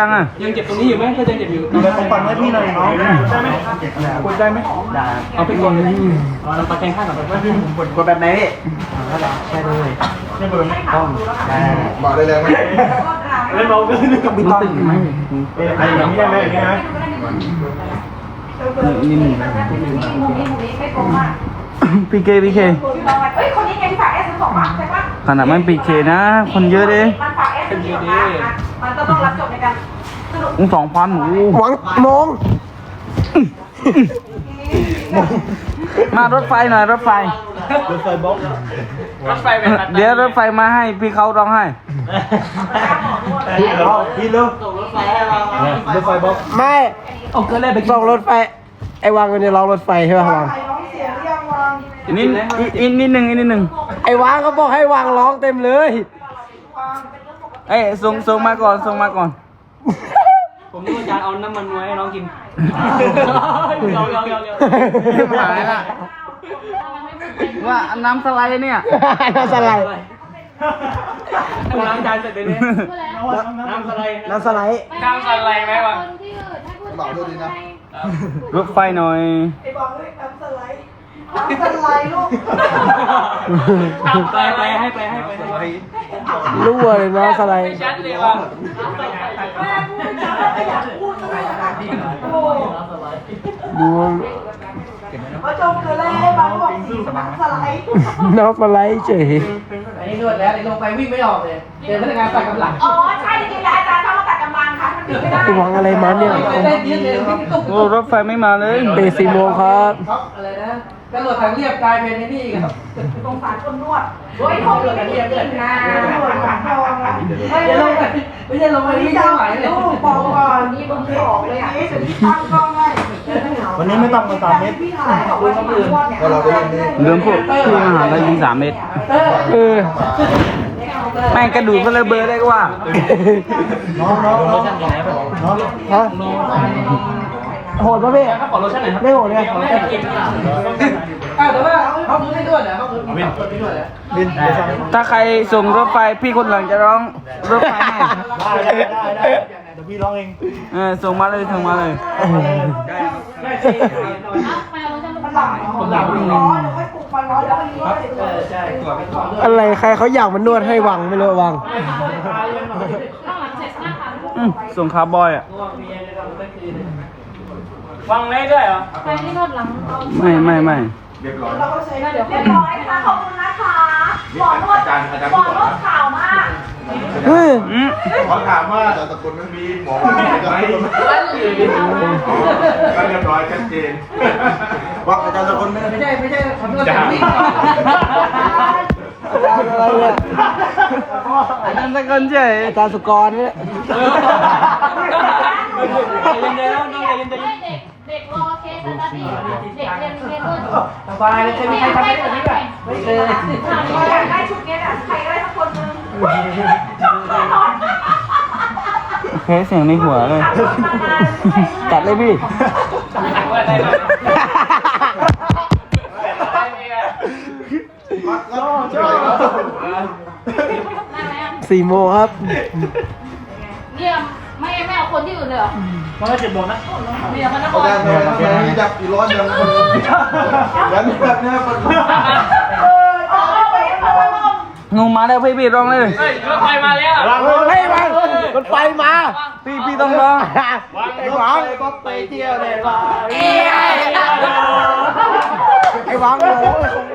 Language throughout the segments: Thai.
ยังอะยังเจ็บตรงนี้อยู่ไหมก็ยังเจ็บอยู่เดี๋ยวผมปั่นให้พี่หน่อยน้องกดได้ไหมได้เอาไปกดเอาเราตะแคงข้างก่อนไปกดแบบไหนพี่ใช่เลยไม่เบิร์นต้องได้บอกได้เลยไหมเล่นเบาเกินกับบินตึงไหมไอ้อย่างนี้ได้ไหมอย่างนี้ไหมนี่หนึ่งมุมนี้มุมนี้ไม่ตรงมากพีเคพีเคพี่ลองไปเอ้ยคนนี้ไงที่ฝากเอสซื้อของมาใช่ปะขนาดมันพีเคนะ คนเยอะดิมันฝากเอสซื้อของมาอะมันก็ต้องรับจบในการ สรุปอุ้งสองพันหมูหวังมอง มารถไฟหน่อยรถไฟ รถไฟบล็อกรถไฟเป็นแบบเดี๋ยวรถไฟมาให้พี่เขาร้องให้พี่เร็วพี่เร็วรถไฟบล็อกไม่เอาเกลือแร่ไปกินส่งรถไฟ ไอ้วางมันจะร้องรถไฟใช่ป่ะวางอีกนิดอีกอีกนิดหนึ่งอีกนิดหนึ่งไอ้วางเขาบอกให้วางร้องเต็มเลยเอ้ยส่งส่งมาก่อนส่งมาก่อนผมนึกว่า จานเอาน้ำมันไว้ให้น้องกินเร็วเร็วเร็วเร็วหายละว่าน้ำสไลด์เนี่ยน้ำสไลด์ล้างจานเสร็จเลยเนี่ยน้ำสไลด์น้ำสไลด์น้ำสไลด์ไหมวะบอกด้วยดีนะรถไฟหน่อยไไปไปให้ไปให้ไปรั่วเลยน้ำสไลด์ชัดเลยว่ะดูน้ำสไลด์เฉยอันนี้นวดแล้วไอ้ลงไปวิ่งไม่ออกเลยเจอพนักงานตัดกำลังอ๋อใช่จริงๆแล้วอาจารย์เขามาตัดกำลังค่ะมันไม่ได้ไอ้วางอะไรมาเนี่ยโอ้รถไฟไม่มาเลยเปสี่โมงครับอะไรนะ กระโดดทางเรียบกลายเป็นไอ้นี่ครับสงสารคนนวดโอ้ยห้องนี้ไม่ดีจริงนะหวานหวานทองอะไม่ใช่ลงไปไม่ใช่ลงไปวิ่งไม่ไหวเลยปองก่อนนี่มึงไม่ออกเลยอะตั้งกล้องให้วันนี้ไม่ต้องมาสามเมตรพี่ถ่ายบอกว่าคนนวดเนี่ยว่าเราไปเล่นนี่เรื่องพวกที่มหาลัยยิงสามเมตรเออแม่งกระดูกก็เลยเบลอได้ก็ว่าน้องน้องน้องน้องฮะ โหดป่ะพี่ถ้าขอโลชั่นหน่อยครับไม่โหดเลยไม่ได้กินอะแต่ว่าเขาพื้นไม่ด้วยเหรอเขาพื้นไม่ด้วยเหรอบินถ้าใครส่งรถไฟพี่คนหลังจะร้องรถไฟให้ได้ได้ได้ได้เดี๋ยวพี่ร้องเองเออส่งมาเลยส่งมาเลยมันหลังมันหลังร้อนแล้วค่อยปลุกมันร้อนแล้วมันนวดเออใช่ตัวเป็นของอะไรใครเขาอยากมานวดให้วังไม่รู้วังอืมส่งคาร์บอยอะ ฟังได้ด้วยเหรอ ใครที่นวดหลังเอาไม่ไม่ไม่เรียบร้อยเราก็ใช้เดี๋ยวเรียบร้อยค่ะขอบคุณนะคะหมอนวดหมอนวดข่าวมากเฮ้ยอืมขอถามว่าแต่ตะกุลนั้นมีหมอไหมก็เรียบร้อยชัดเจนว่าอาจารย์ตะกุลไม่ได้ไม่ใช่ไม่ใช่ขอโทษแต่วิ่งอะไรเนี่ยอาจารย์ตะกอนเฉยอาจารย์สุกรเนี่ยเย็นๆแล้วน้อง เด็กรอเคสนะพี่เด็กเรียนเรียนด้วยสบายเลยเคยมีใครทำได้แบบนี้ป่ะไม่เคยอยากได้ชุดนี้นะใครได้สักคนนึงแพ้เสียงในหัวเลยจัดเลยพี่ได้เลยสี่โมงครับ คนที่อื่นเลยเหรอมันก็เจ็บหมดนะเนี่ยมันนคอารจารย์ทำไมทำไมมีจับอีร้อนยังคนแล้วนี่แบบเนี้ยคนงูมาแล้วพี่พี่ร้องเลยเฮ้ยรถไฟมาแล้วเฮ้ยวังรถไฟมา พี่พี่ต้องร้องไอ้หวังก็ไปเที่ยวเลยวังไอ้หวังโอ้ยขโม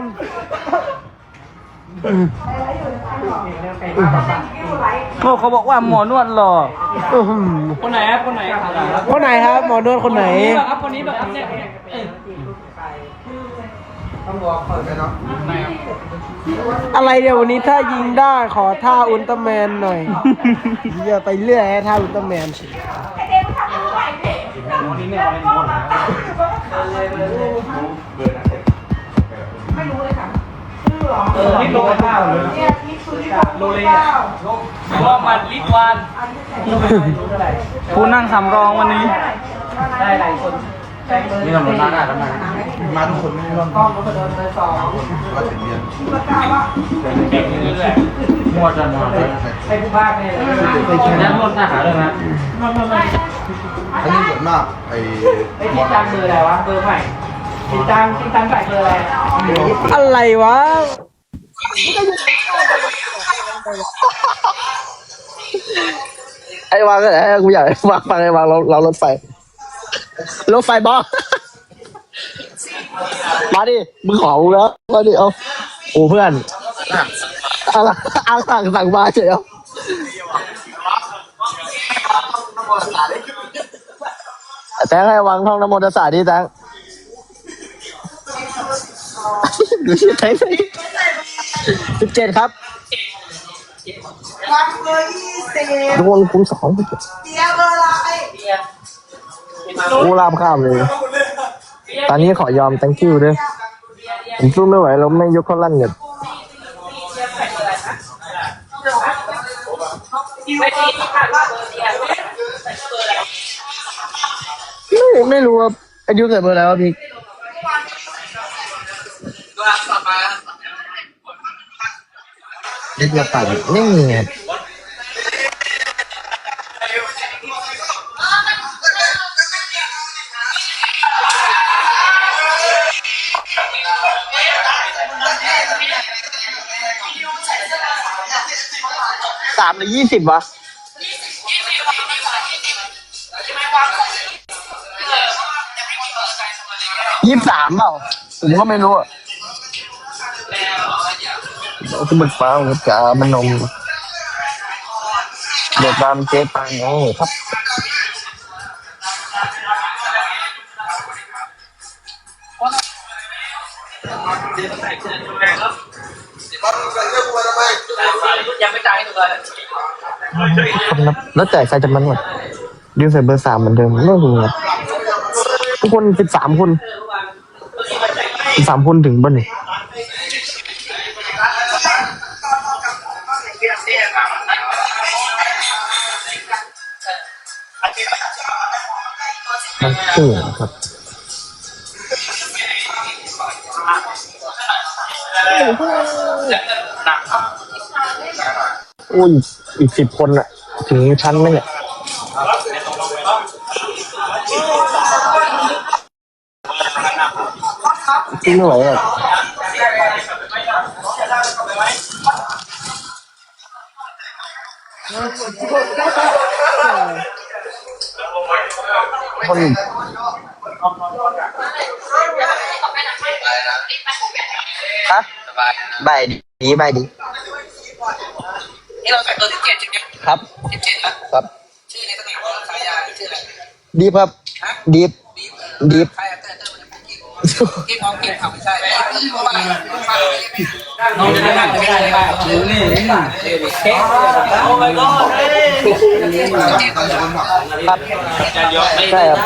ย โอ้เขาบอกว่าหมอนวดหล่ออื้อหือคนไหนครับคนไหนครับคนไหนครับ หมอนวดคนไหนครับคนนี้แบบครับเนี่ยต้องบอกก่อนไม่เนาะอะไรเดี๋ยววันนี้ถ้ายิงได้ขอท่าอุลตร้าแมนหน่อยอย่าไปเรื่อยให้ท่าอุลตร้าแมนไอเดมทำอะไรพี่ไม่รู้เลยค่ะชื่อหรอ เออนี่โลข้าวเลยเนี่ยนี่คือที่บอกโลเลยอะรอบมันลิตรวานผู้นั่งสำรองวันนี้ ได้หลายคนใช้มือนี่ทำรถมาได้ทำไมมาทุกคนไม่ร่วมกล้องก็เดินไปสองก็ถึงเรียนประกาศว่าเก่งเรื่อยหมดจะหมดให้ผู้ภาคเนี่ยแล้วหมดอาหารเลยนะอันนี้ส่วนมากไอ้ไอ้ที่ตังเบอร์อะไรวะเบอร์ใหม่ ที่ตังที่ตังใส่เบอร์อะไรอะไรวะไอ้วางก็ไหนกูอยากให้วางฟังไอ้วางเราเรารถไฟรถไฟบอสมาดิมึงขอกูแล้วมาดิเอาโอ้เพื่อนอะไรอาสั่งสั่งมาเฉยเอาแตงให้วางท่องนโมตัสสะดิแตง ดูชื่อแตงสิบเจ็ดครับวัดเบอร์ยี่สิบทุกคนคุ้มสองเดียวเบอร์อะไรกูรามข้ามเลย ตอนนี้ขอยอม thank you ด้วยผมสู้ไม่ไหวแล้วไม่ยกเขาลั่นเงินไม่ไม่รู้ว่าอายุเกิดเบอร์อะไรวะพี่ เด็กจะตัดนี่ไงสามหรือยี่สิบวะยี่สามเปล่าผมก็ไม่รู้อะ เราจะบึกฟ้าหรือกามันนม เดี๋ยวตามเจ๊ปังโอ้ครับแล้วแต่ใครจะมันหมดดิวใส่เบอร์สามเหมือนเดิมไม่รู้อะทุกคนสิบสามคนสิบสามคนถึงบ้านนี่ มันเสื่อครับอุ้ยอีกสิบคนอะถึงชั้นไหมเนี่ยที่ไม่ไหวอะ คนฮะบายดีบายดีนี่เราใส่เบอร์สิบเจ็ดใช่ไหมครับสิบเจ็ดนะครับชื่อในตำแหน่งของสายยาชื่ออะไรดีฟครับดีฟดีฟใครอะเตอร์เตอร์มันจะพูด กินกินมองกินเขาไม่ใช่เพราะว่าฟังไม่ได้น้องจะนั่งไม่ได้เลยป่ะหรือนี่เค้กโอ้ my god ครับใช่ครับ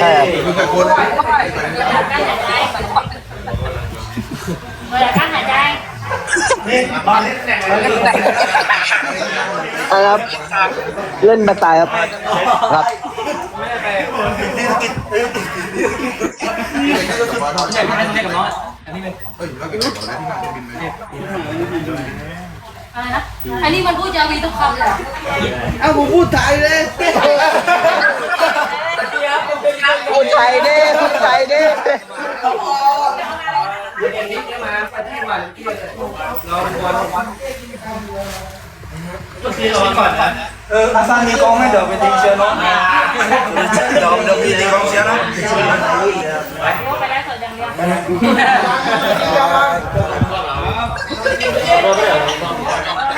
ใช่ครับคือแต่คนเวลาการหายใจครับ เล่นมาตายครับ ครับ ใช่ไม่ได้กับน้องอันนี้เป็นเอ้ยแล้วก็เก็บองแล้วที่นั่นจะบินไหมอะไรนะ อันนี้มันพูดจาวีทุกคำเลยเหรอเอาผมพูดไทยเลยพูดไทยเด้พูดไทยเด้เอออาซานมีกองให้เดี๋ยวไปตีเชียร์น้องเดี๋ยวเดี๋ยวมีตีกองเชียร์นะไปได้สดอย่างเดียว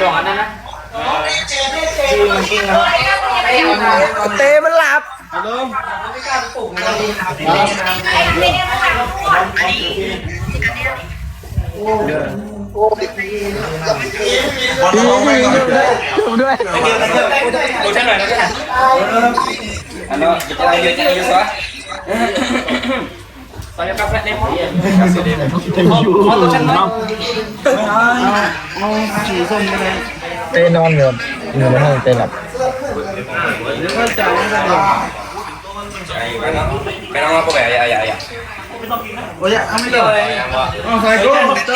สองอันนั้นนะเตมันหลับบอลน้องไปก่อนผม ด้วยดูฉันหน่อยนะฉันอันนั้นจะอะไรเยอะจะเยอะซะตอนนี้กาแฟเล็กพอพอตัวฉันน้องเต้นอนอยู่อยู่ในห้องเต้นหลับไม่ต้องมาโปรแกรมอย่าอย่าอย่าโอ้ยเอาไม่ได้เอาใส่ก็ เต้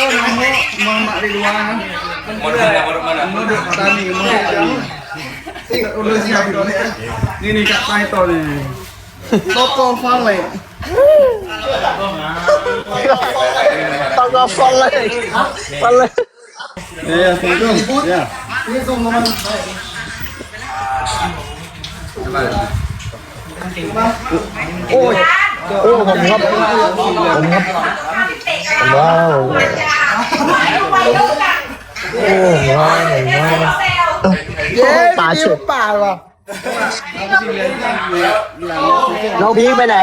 าน้ำมันมา di luar kan mau di tani mau di udah siap itu nih ini kak Taito nih Toko Vale ต้องก็ฟันเลยฟันเลย ya Assalamualaikum ya โอ้ย โอ้ผมครับผมครับว้าวโอ้ว้าวว้าวเย้ป่าเฉดิยป่าว่ะน้องพีคไปไหน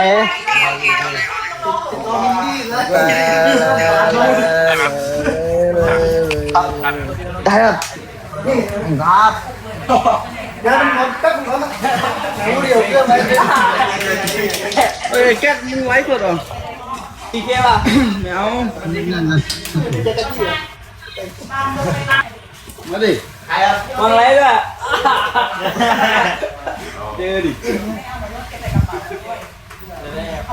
ได้ครับเอ้ยแก๊กมึงไลฟ์สดเหรออีเคป่ะไม่เอามาดิวางไรด้วยเจอดิเขา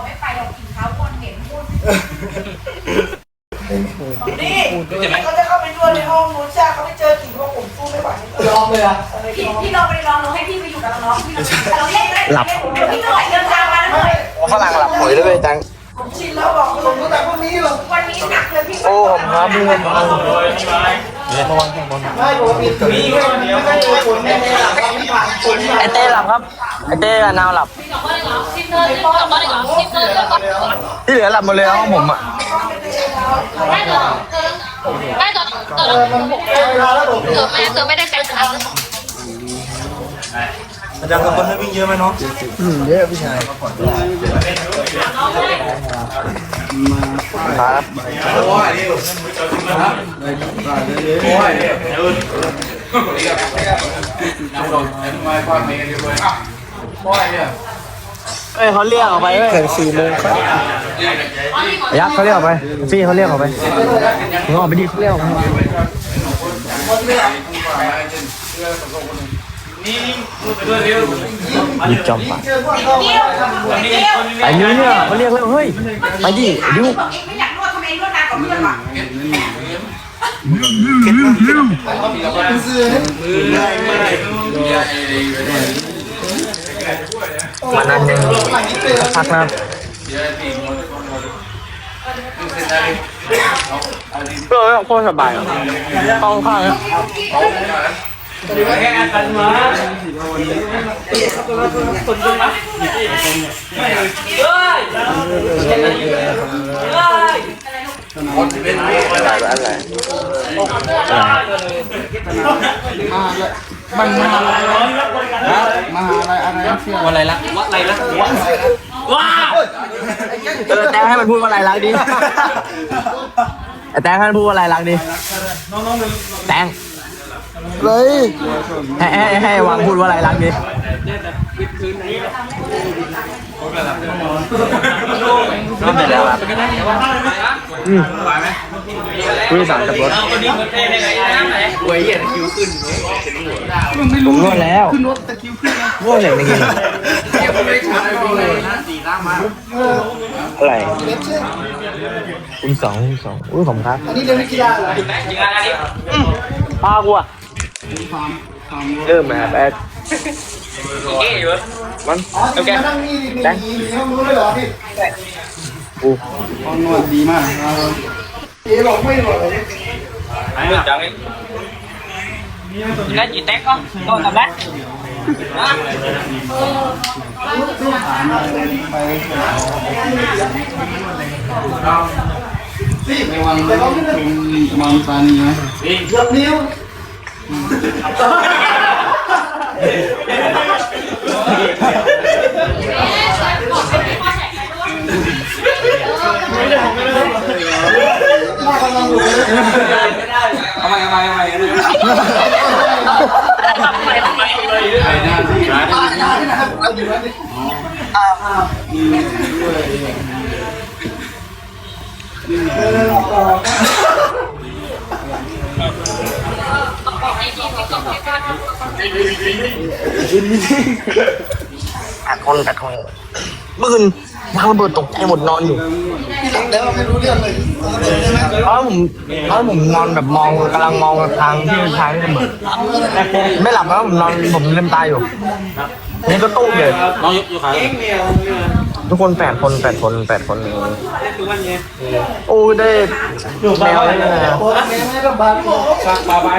จะเข้าไปด้วยในห้องนู้นใช่เขาไปเจอกิ่งว่าผมสู้ไม่ไหวลองเลยอะพี่พี่ลองไปลองลองให้พี่ไปอยู่กับน้องพี่เราเล่นได้หลับพี่หน่อยเดินทางมาแล้วหน่อย ฝรั่งหลับหอยเลยจังผมชินแล้วบอกผมตั้งแต่พวกนี้หรอกวันนี้หนักเลยพี่โอ้ผมครับพี่ผมครับระวังข้างบนไม่ผมมีตัวนี้ไม่ไม่เจอผลไม่ได้หลังไม่ผ่านผลไอเต้หลับครับไอเต้กับนาวหลับซิมเนอร์ซิมเนอร์ก่อนซิมเนอร์ก่อนที่เหลือหลับหมดเลยห้องผมอะได้เหรอได้เหรอเออเวลาแล้วผมเสือแม่เสือไม่ได้แข่งขันอา จารย์กับคนให้วิ่งเยอะไหมน้องเยอะพี่ชายครับเอ้ยเขาเรียกออกไปเว้ยถึงสี่โมงครับยักษ์เขาเรียกออกไปพี่เขาเรียกออกไปมึงออกไปดิเขาเรียกออกไป หยิบจอมปากไอ้นิ้วเนี่ยเขาเรียกแล้วเฮ้ยไปดิดิวบอกเองไม่อยากนวดทำไมนวดนานกว่าเพื่อนวะมานั่นยังพักนะเออโคตรสบายอะเข้าข้าง อะแค่กันมาคนตรงนั้นเฮ้ยเฮ้ยอะไรบังมาอะไรมาอะไรอะไรเชื่อวันไรละวัดไรละว้าวเออแตงให้มันพูดว่าอะไรรักดิแตงให้มันพูดว่าอะไรรักดิแตง เลยให้ให้ให้วางพูดว่าอะไรรักดิไม่เป็นแล้วครับอืมผู้โดยสารขับรถคนนี้มันเท่ได้ไงน้ำไหนหวยเหี้ยคิวขึ้นมึงไม่ผมรู้นวดแล้วขึ้นรถตะคิ้วขึ้นนะนวดอย่างนี้กินเดี๋ยวไม่ชัดเลยสี่ล่ามาอะไรคุณสองคุณสองอุ้ยผมครับอันนี้เรียนกีฬาเหรอจริงงาอันนี้ป้ากูอะ เริ่มมาแป๊ดเก๋อยู่มันอ๋อที่มานั่งนี่นี่นี่ห้องนู้นเลยเหรอพี่กูห้องนวดดีมากเอ๋บอกไม่หรอกเลยไม่จังเลยนั่นจีแท็กก็ก็ทำได้ไปวางเลยวางตานีนะยกนิ้ว ทำไมทำไมทำไมกันเนี่ยไดคน แปดคนเมื่อคืนยางระเบิดตกใจหมดนอนอยู่เพราะผมเพราะผมนอนแบบมองกำลังมองทางที่ทางที่ระเบิดไม่หลับแล้วผมนอนผมลืมตาอยู่นี่ก็ตู้เลยน้องอยู่ขายทุกคนแปดคนแปดคนแปดคนดูมันไงโอ้ได้แมวได้ไงสักปลาใบ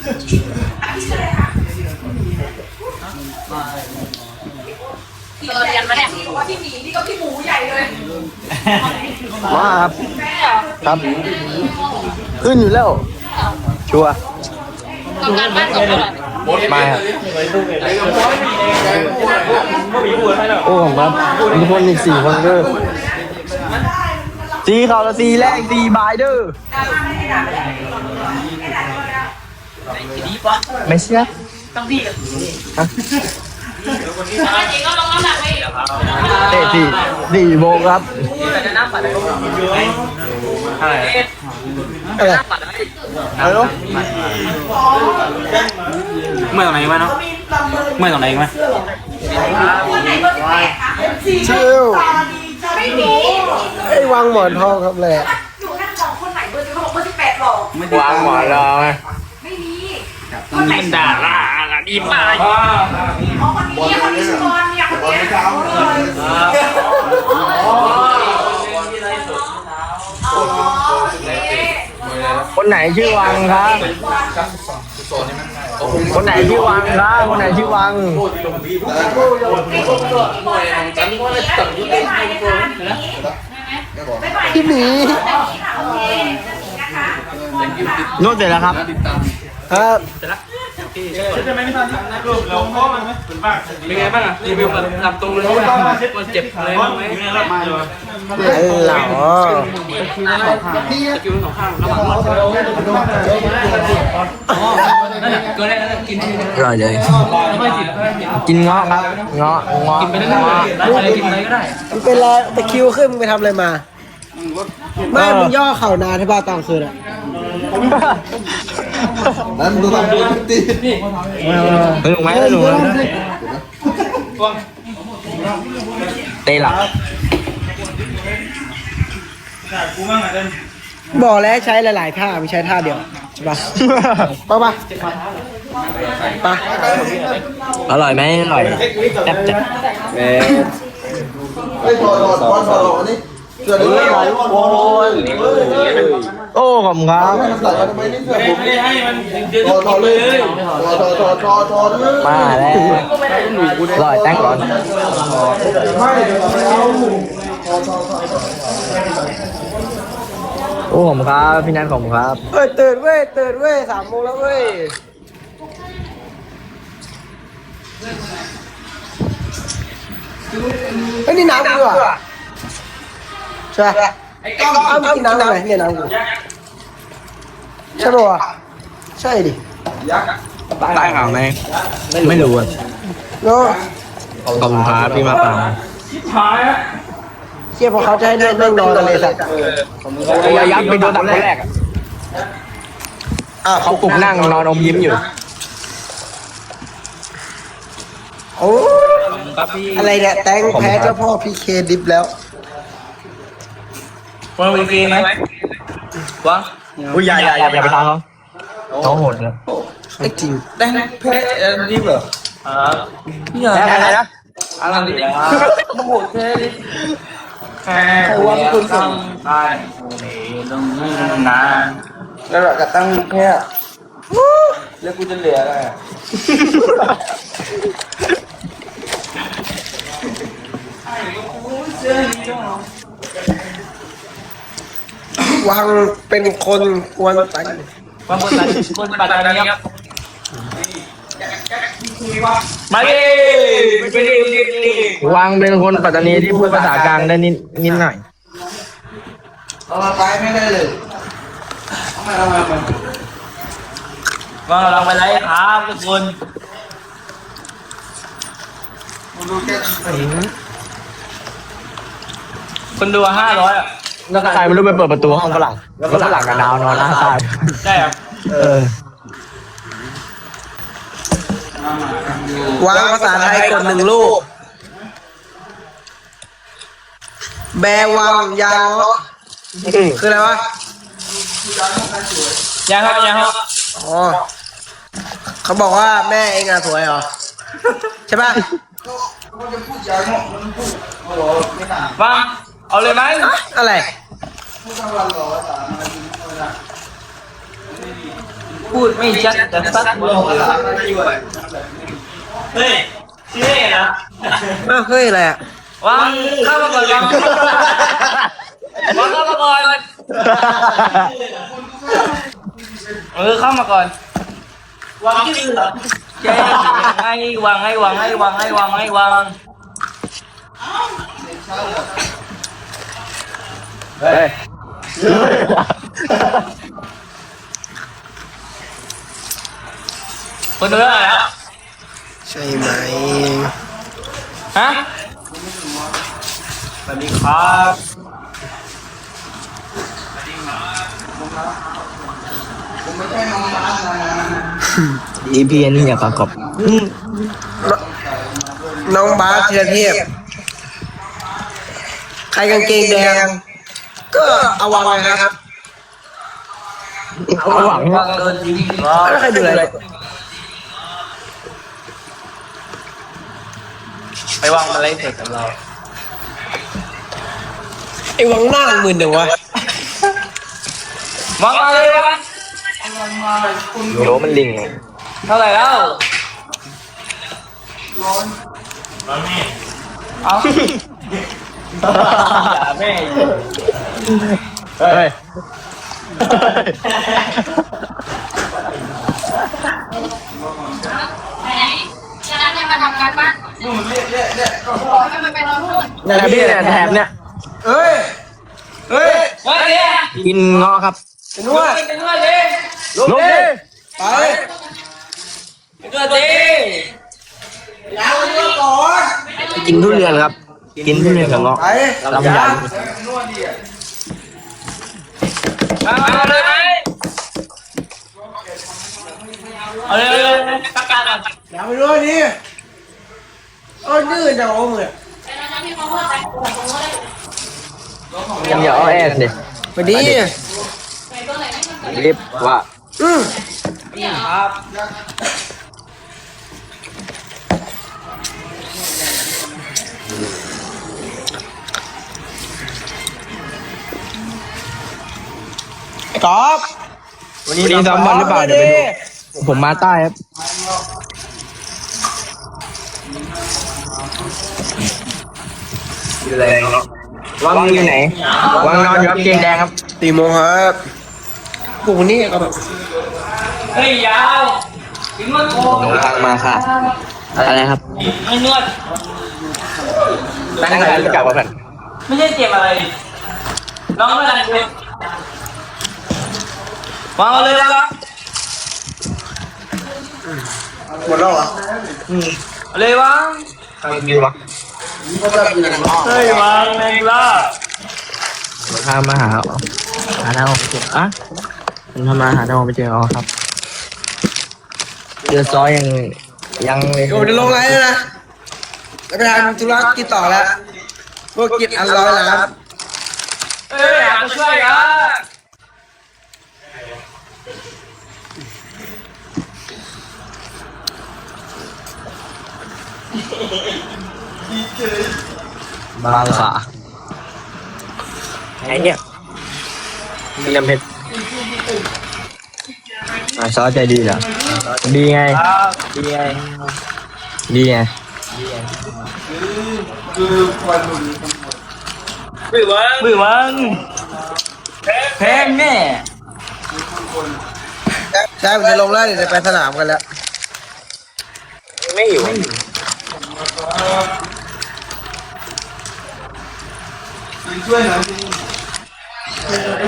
เราเรียนมาเนี่ยว่าที่หมีนี่ก็พี่หมูใหญ่เลยมาครับครับ ขึ้นอยู่แล้ว ชัวร์ทำงานบ้านสองคนมาครับไม่มีหัวกโอ้ผมครับมีคนอีกสี่คนเด้อสีเขาละสีแรกสีบายเด้อ ไม่เชื่อต้องดีกับจริงก็ลงน้ำหนักไปอีกเตะสี่สี่โมงครับอะไรอะไรอะไรลูกเมื่อตรงไหนไหมเนาะเมื่อตรงไหนไหมคนไหนคนแรกค่ะเชี่ยวไม่มีไอ้วังหมอนทองครับแหละอยู่นั่งสองคนไหนเบอร์สิบเขาบอกเบอร์สิบแปดหรอวางหมอนรอไงไม่มี คนไหนด่าล่ะดีมากอ๋อคนนี้คนนี้ชื่อบอลเนี่ยคนนี้อ๋อโอเคคนไหนชื่อวังครับ คนไหนชื่อวังครับ คนไหนชื่อวังพี่หมีนวดเสร็จแล้วครับครับ เป็นไงบ้างอะรีวิวแบบลำตรงเลยมันเจ็บเลยบ้างไหมอันเหรอสกิลสองข้างระหว่างนั่นแหละก็ได้กินอร่อยเลยไม่จิตกินเงาะครับเงาะเงาะกินไปเรื่อยๆอะไรกินอะไรก็ได้มันเป็นไรตะคริวขึ้นมึงไปทำอะไรมา ไม่มึงย่อเข่านานที่บ้านตอนคืนอะ Dan tu tak boleh berhenti. สนุกไหมสนุกไหมเตะหลับบอกแล้วใช้หลาย ๆ ท่าไม่ใช้ท่าเดียวใช่ปะปะปะปะอร่อยไหมอร่อยแซ่บจัด Eh, thor thor thor thor ni. Sudah dengar lah. Oh. โอ้ขอบคุณครับ Tak ada main ni sudah. Thor thor le. Thor thor thor thor thor. มาแล้วอร่อยแต้งก่อนโอ้ขอบคุณครับพี่นัทขอบคุณครับเอ้ยตื่นเว้ยตื่นเว้ยสามโมงแล้วเว้ยเฮ้ยนี่น้ำกูอะ ใช่ปะอ้าวอ้าวกินน้ำอะไรเนี่ยน้ำกูใช่ปะวะใช่ดิใต้ข่าวไหมไม่รู้อะเนาะขอบคุณครับพี่มาปังเชี่ยพอเขาจะให้นั่งนั่งนอนกันเลยสัตว์ระยับไปโดนตัดคนแรกอะอะเขาปลุกนั่งนอนอมยิ้มอยู่โอ้อะไรเนี่ยแตงแพ้เจ้าพ่อพีเคดิฟแล้ว วางวีฟีไหมวางอุ้ยอย่าอย่าอย่าอย่าไปทำเขาเขาโหดเลยไอ้จริงได้แพ้รีบเหรออ่านี่เหรอแพ้อะไรนะอะไรดีโอ้โหแพ้ดิแพ้วางคุณทำได้โอ้ยลงนี่นะ Dah nak katang ni. แล้วกูจะเหลืออะไรอะ วังเป็นคนกวนตังบางคนตัดคนปัตตานีครับมาดิไปดิวางเป็นคนปัตตานีที่พูดภาษากลางได้นิดนิดหน่อย Kalau tak main dah le. ก็เราไปไล่ครับทุกคนคนดูห้าร้อยอะ ใครไม่รู้ไปเปิดประตูห้องฝรั่งแล้วฝรั่งกับดาวนอนหน้าตายได้ครับเออวางภาษาไทยกดหนึ่งลูก แบวังยางเงาะคืออะไรวะยังครับยังครับอ๋อเขาบอกว่าแม่เองอะสวยเหรอ ใช่ปะฟังเอาเลยไหมอะไร พูดไม่ชัดแต่ซัดหัวเฮ้ยชื่ออะไรนะอ้าวเฮ้ยอะไรอะวางเข้ามาก่อนวางวางเข้ามาก่อนเออเข้ามาก่อนวางที่เหรอใช่ให้วางให้วางให้วางให้วางให้วางเฮ้ย คนดูเรื่องอะไรแล้วใช่ไหมฮะสวัสดีครับอีพีนี้อยากประกอบน้องบาสธีรเทพใครกางเกงแดง ก็เอาวางไว้นะครับเอาหวังวางโดนยิงเหรอแล้วใครดูอะไรไปวางมาไล่เสร็จกับเราไอ้วังหน้าหมื่นเดียววะวางมาเลยวะโยมันลิงเท่าไหร่แล้วเอาอย่าแม่เฮ้ยฉะนั้นเนี่ยมาทำการบ้านให้มั นไปนอนนู่นแถบเนี่ยแถบเนี่ยเฮ้ย เฮ้ยเฮ้ยเนี่ยกินเงาะครับเป็นนวดเป็นด้วยดิลงดิไปเป็นด้วยดิแล้วนวดก่อนกินทุเรียนครับ กินทุเรียนกับเงาะไปลำไย เอาเลยไหมเอาเลยเอาเลยตักกาก่อนอย่าไปนวดดิโอ้ดื้อจังโอ้มึงอะอย่าเอาแอดดิไปดีรีบว่าอืมครับ กอล์ฟวันนี้ซ้อมบอลหรือเปล่าเดี๋ยวไปดูผมมาใต้ครับ อยู่ไหนวังอยู่ไหนวังนอนอยู่กับเกงแดงครับตีโมงครับพวกนี้ก็แบบเฮ้ยยาวถึงมันโกงหนูทางมาค่ะ อะไรครับไม่นวดตั้งใจรู้จักป่ะเพื่อนไม่ใช่เจ็บอะไรน้องไม่ได้เจ็บ วางเอาเลยวางหมดแล้วเหรอเอาเลยวางทางดีวะเฮ้ยวางแมงล่าหนูทางมาหาหาทางออกไปเจออะมันทำมาหาทางออกไปเจออ๋อครับเดือดซอยยังยังเลยโอ้จะลงไลน์แล้วนะจะไปทำธุรกิจต่อแล้วพวกกิจอันร้อยล้านเอ้ยอยากมาช่วยกัน บางขาไอ้เนี่ยมีน้ำเพชรอ่าซอสใจดีเหรอ ดีไงครับดีไง ดีไง มือวังมือวังแพงแน่ใช่ผมจะลงแล้วเดี๋ยวจะไปสนามกันแล้ว ไม่อยู่ ช่วยหน่อย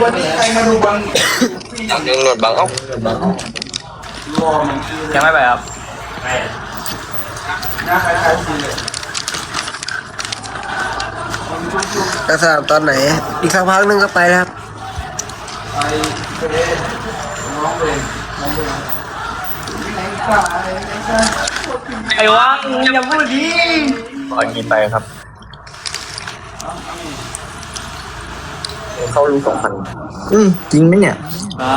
วันนี้ใครมาดูบอลยังหนวดบางเขายังไม่ไปครับน้าคล้ายๆสีเลยไปสนามตอนไหน อีกสักพักนึงก็ไปแล้วครับ ไปเน้องเป็นน้องเป็นไหนกล้อะไรไม่กล้าไอ้ วังอย่าพูดดีปล่อยนี้ไปครับเข้ารู้สองพันอืมจริงไหมเนี่ยอ่า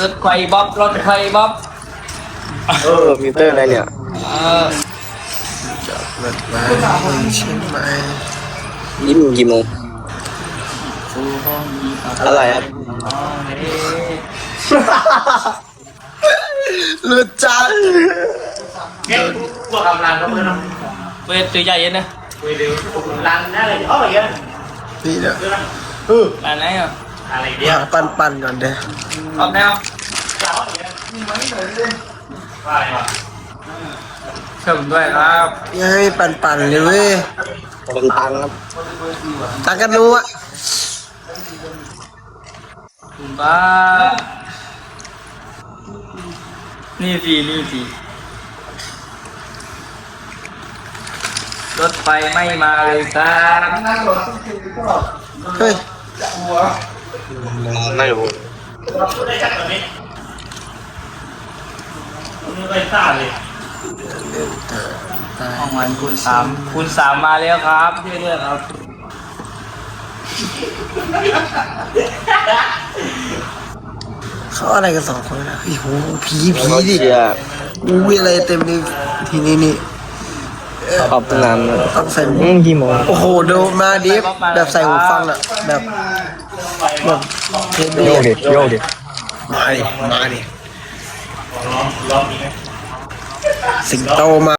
รถไฟบ๊อบรถไฟบ๊อบเออมิเตอร์อะไรเนี่ยเออเชียงใหม่ยิ้มกี่โมงอะไรครับ เลือดจัดเวทตัวใหญ่เย็นนะนี่เนี่ยร้านไหนอะหาปันปันๆก่อนเด้อเอาแนวเชิมด้วยครับอย่าให้ปันปันๆเลยเว้ยเป็นตังค์ครับตังกันรู้อะคุณป้า นี่สินี่สิรถไฟไม่มาเลยครับเฮ้ยไม่รู้ห้องวันคูณสามคูณสามมาแล้วครับช่วยด้วยครับ เขาอะไรกันสองคนนะโอ้โหผีผีดิเชียร์อุ้ยอะไรเต็มเลยทีนี้นี่ขอบนานเลยต้องใส่หูอืมกี่โมงโอ้โหโดนมาดิฟแบบใส่หูฟังอะแบบแบบเทปโยเดีกดิโยกดิมาดิมาดิสิงโตมา